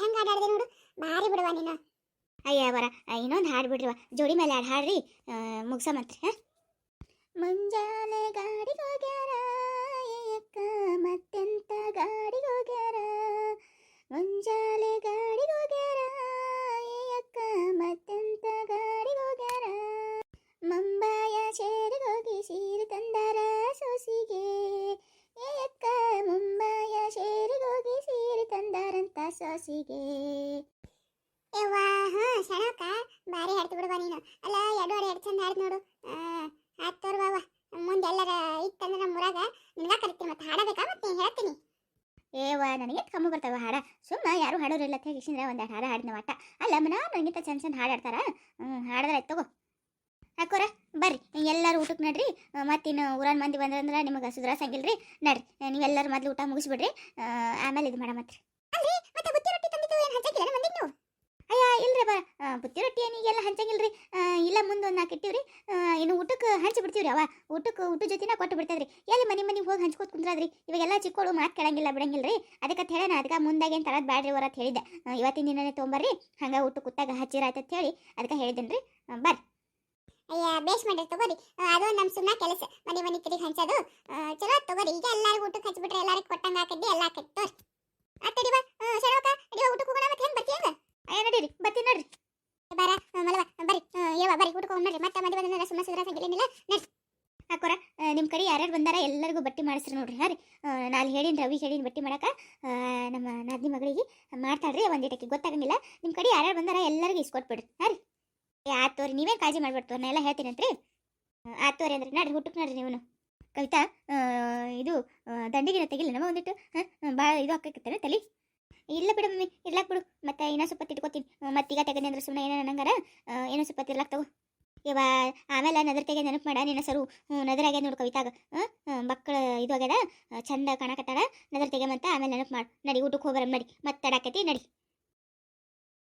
ಹೆಂಗ್ ಹಾಡಾಡ್ದೆ ನೋಡು ಭಾರಿ ಬಿಡುವ ನೀನು. ಅಯ್ಯ ಬರ ಇನ್ನೊಂದು ಹಾಡು ಬಿಡ್ರಿವ ಜೋಡಿ ಮೇಲೆ ಹಾಡು ಹಾಡ್ರಿ ಮುಗ್ಸ ಮತ್ತೆ ಸೊಸಿಗೆ. ಯವ್ವಾ ಹಾ ಸಣಕ ಬಾರಿ ಹಾಡ್ತು ಬಿಡುವ ನೀನು. ಅಲ್ಲ ಎರಡು ಹಾಡು ಎರಡು ಚಂದ ಹಾಡ್ದು ನೋಡು. ಆತ್ ತೋರ್ ಬಾವ ಮುಂದೆ ಎಲ್ಲರ ಇತ್ತಂದ್ರೆ ನಮ್ಮ ಊರಾಗ ನಿಮ್ಗ ಕರಿತೀನಿ ಮತ್ತೆ ಹಾಡಬೇಕಾ ಮತ್ತೆ ಹೇಳ್ತೀನಿ. ಏವ ನನಗೆ ಕಮ್ಮಿ ಬರ್ತಾವ ಹಾಡ. ಸುಮ್ಮ ಯಾರು ಹಾಡೋರಿಲ್ಲ ಅಂತ ಹೇಳಿ ಒಂದು ಹಾಡ ಹಾಡಿನ ವಾಟ ಅಲ್ಲ ಮನ ನನಗಿಂತ ಚಂದ ಚಂದ ಹಾಡು ಹಾಡ್ತಾರ. ಹ್ಞೂ ತಗೋ. ಹಾಕೋರ, ಬರ್ರಿ. ಎಲ್ಲರೂ ಊಟಕ್ಕೆ ನಡ್ರಿ. ಮತ್ತಿನ್ನು ಊರನ್ ಮಂದಿ ಬಂದ್ರಂದ್ರೆ ನಿಮಗೆ ಸುಧಾರಿಸಂಗಿಲ್ರಿ. ನಡ್ರಿ, ನೀವೆಲ್ಲರೂ ಮೊದಲು ಊಟ ಮುಗಿಸ್ಬಿಡ್ರಿ. ಆಮೇಲೆ ಇದು ಮಾಡಮತ್ರಿ. ಅಲ್ರಿ ಮತ್ತೆ ಬುತ್ತಿ ರೊಟ್ಟಿ ತಂದಿದ್ದು ಏನು ಹಂಚಂಗಿಲ್ಲ ಮಂದಿಗೆ ನೀವು ಅಯ್ಯ ಇಲ್ರಿ ಬ ಬುತ್ತಿ ರೊಟ್ಟಿ ಏನಿಗೆಲ್ಲ ಹಂಚಂಗಿಲ್ರಿ. ಇಲ್ಲ ಮುಂದೆ ಒಂದು ನಾಲ್ಕು ಆ, ಇನ್ನು ಊಟಕ್ಕೆ ಹಂಚಿ ಬಿಡ್ತೀವ್ರಿ ಅವ. ಊಟಕ್ಕೆ ಊಟ ಜೊತೆನ ಕೊಟ್ಟು ಬಿಡ್ತದ್ರಿ. ಎಲ್ಲಿ ಮನೆ ಮನೆಗೆ ಹೋಗಿ ಹಂಚ್ಕೋತ ಕುಂದ್ರಾದ್ರಿ? ಇವಾಗೆಲ್ಲ ಚಿಕ್ಕೋಳು ಮಾತು ಕೇಳಂಗಿಲ್ಲ ಬಿಡಂಗಿಲ್ರಿ. ಅದಕ್ಕೆ ಹೇಳೋಣ ಹೇಳಿ ಅದಕ್ಕೆ ಮುಂದಾಗೇನು ತರದ್ ಬ್ಯಾಡ್ರಿ ಹೊರತ್ ಹೇಳಿದ್ದೆ. ಆ, ಇವತ್ತಿನ ದಿನನೇ ತೊಗೊಂಬರ್ರಿ ಹಂಗೆ ಊಟ ಕುತ್ತಾಗ ಹಚ್ಚಿರಾಯ್ತು ಅಂತ ಹೇಳಿ ಅದಕ್ಕೆ ಹೇಳಿದ್ದೇನ್ರಿ. ರೀ ಬರ್ರಿ. ಅಯ್ಯ ಬೇಸ್ ಮಾಡ್ರಿ ತಗೋರಿ. ಅದು ನಮ್ಮ ಸುಮ್ಮನೆ ಕೆಲಸ. ಮನೆ ಮನೆ ತಿರುಗಿ ಹಂಚೋದು. ಚಲೋ ತಗೋರಿ. ಈಗ ಎಲ್ಲರಿಗೂ ಊಟಕ್ಕೆ ಹಚ್ಬಿಟ್ರೆ ಎಲ್ಲಾರಿಗೂ ಕೊಟ್ಟಂಗ ಹಾಕಿದ್ದೆ ಎಲ್ಲ ಹಾಕಿತ್ತು ಅತ್ತಡಿವ ಶರವಕ ಅಡಿವ ಊಟಕ್ಕೆ ಹೋಗೋಣ ಮತ್ತೆ ಹೆಂಗ್ ಅಯ್ಯ ನಡೀರಿ ಬಾರ ಮಲವ ಬರ್ರಿ ಬರ್ರಿ ಊಟಕ್ಕೆ ಹೋಗೋಣ ನೋಡ್ರಿ. ಮತ್ತೆ ಮದುವೆ ಬಂದ್ರೆ ನಿಮ್ಮ ಕಡೆ ಯಾರ್ಯಾರು ಬಂದಾರ ಎಲ್ಲರಿಗೂ ಬಟ್ಟಿ ಮಾಡಿಸ್ರಿ ನೋಡ್ರಿ. ಹಾಂ ರೀ ನಾನು ಹೇಳಿನ ರವಿ ಹೇಳಿನ ಬಟ್ಟಿ ಮಾಡಕ ಆ, ನಮ್ಮ ನಾದಿನಿ ಮಗಳಿಗೆ ಮಾಡ್ತಾಳ್ರಿ ಒಂದಿಟಕ್ಕೆ ಗೊತ್ತಾಗಂಗಿಲ್ಲ ನಿಮ್ಮ ಕಡೆ ಯಾರ್ಯಾರು ಬಂದಾರ ಎಲ್ಲರಿಗೂ ಇಸ್ಕೊಟ್ಬಿಡ್ರಿ. ಹಾಂ ರೀ ಆತ್ ತೋರಿ ನೀವೇನು ಕಾಳಜಿ ಮಾಡ್ಬಿಡ್ತು ನಾ ಎಲ್ಲ ಹೇಳ್ತೀನಂತ್ರಿ ಆತ್ ತೋರಿ ಅಂದ್ರೆ ನಡ್ರಿ ಊಟಕ್ಕೆ ನಡ್ರಿ ನೀವು ಕವಿತಾ ಇದು ದಂಡಿಗಿನ ತೆಗಿಲ್ಲ, ನಮ್ಮ ಒಂದಿಟ್ಟು ಭಾಳ ಇದು ಹಾಕೈತೇನೆ ತಲೆ. ಇಲ್ಲ ಬಿಡು ಮಮ್ಮಿ ಇರ್ಲಾಕ್ ಬಿಡು, ಮತ್ತೆ ಏನೋ ಸ್ವಲ್ಪ ತಿಟ್ಕೋತೀನಿ. ಮತ್ತೆ ಈಗ ತೆಗೆದೆ ಅಂದ್ರೆ ಸುಮ್ಮನೆ ಏನೋ ನಂಗಾರ ಏನೋ ಸ್ವಲ್ಪ ತಿರ್ಲಾಕ್ ತಗೋ. ಇವ, ಆಮೇಲೆ ನದರ್ ತೆಗೆ ನೆನಪು ಮಾಡ, ನಿನ್ನ ಸರು. ನದರಾಗ್ಯದ ನೋಡು ಕವಿತಾಗ ಮಕ್ಕಳು ಇದು ಆಗ್ಯದ ಚಂದ ಕಾಣಕತ್ತಾರ ನದ್ರ ತೆಗೆಮಂತ ಆಮೇಲೆ ನೆನಪು ಮಾಡು. ನಡಿ, ಊಟಕ್ಕೆ ಹೋಗರ ನಡಿ. ಮತ್ತೆ ನಡಿ.